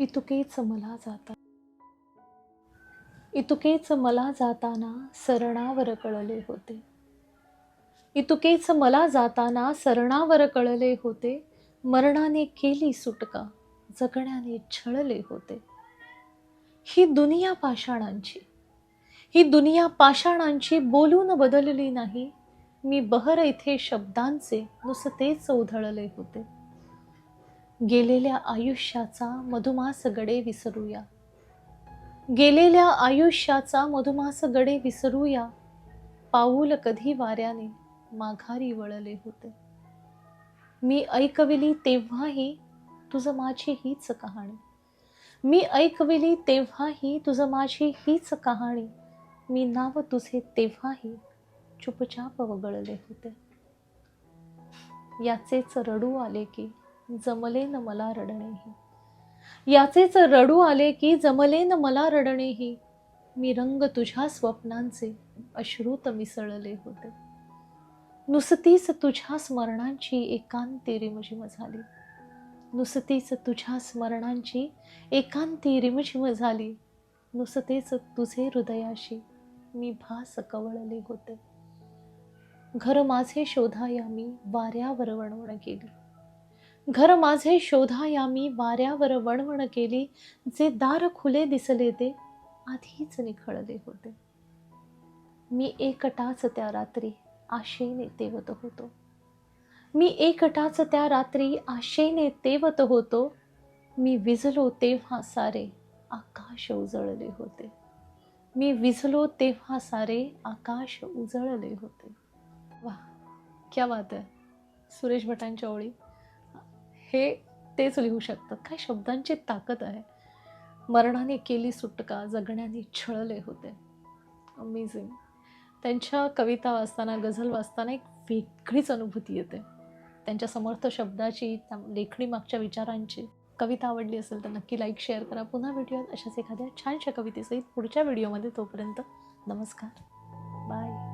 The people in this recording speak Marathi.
इतुकेच मला जाता इतुकेच मला जाताना सरणावर कळले होते. इतुकेच मला जाताना सरणावर कळले होते. मरणाने केली सुटका जगण्याने छळले होते. ही दुनिया पाषाणांची ही दुनिया पाषाणांची बोलून बदलली नाही. मी बहर इथे शब्दांचे नुसतेच उधळले होते. गेलेल्या आयुष्याचा मधुमास गडे विसरूया. गेलेल्या आयुष्याचा मधुमास गडे विसरूया. पाऊल कधी वाऱ्याने माघारी वळले होते. मी ऐकविली तेव्हाही तुझं माझी हीच कहाणी. मी ऐकविली तेव्हाही तुझं माझी हीच कहाणी. मी नाव तुझे तेव्हाही चुपचाप वगळले होते. याचेच रडू आले की जमले न मला रडणेही. याचेच रडू आले की जमले न मला रडणेही. मी रंग तुझ्या स्वप्नांचे अश्रुत मिसळले होते. नुसतीच तुझ्या स्मरणांची एकांती रिमझिम झाली. नुसतीच तुझ्या स्मरणांची एकांती रिमझिम झाली. नुसतेच तुझे हृदयाशी मी भास कवळले होते. घर माझे शोधाया मी वाऱ्यावर वणवण केली घर माझे शोधाया मी वाऱ्यावर वणवण केली. जे दार खुले दिसले ते आधीच निखळले होते. मी एकटाच त्या रात्री आशेने तेवत होतो. मी एकटाच त्या रात्री आशेने तेवत होतो. मी विजलो तेव्हा सारे आकाश उजळले होते. मी विजलो तेव्हा सारे आकाश उजळले होते. वा क्या बात आहे. सुरेश भटांच्या ओळी. हे तेच लिहू शकतात. काय शब्दांची ताकद आहे. मरणाने केली सुटका जगण्याने छळले होते. अमेझिंग त्यांच्या कविता वाचताना गझल वाचताना एक वेगळीच अनुभूती येते. त्यांच्या समर्थ शब्दाची त्या लेखणीमागच्या विचारांची. कविता आवडली असेल तर नक्की लाईक शेअर करा. पुन्हा भेटूयात अशाच एखाद्या छानशा कवितेसहित पुढच्या व्हिडिओमध्ये तोपर्यंत नमस्कार. बाय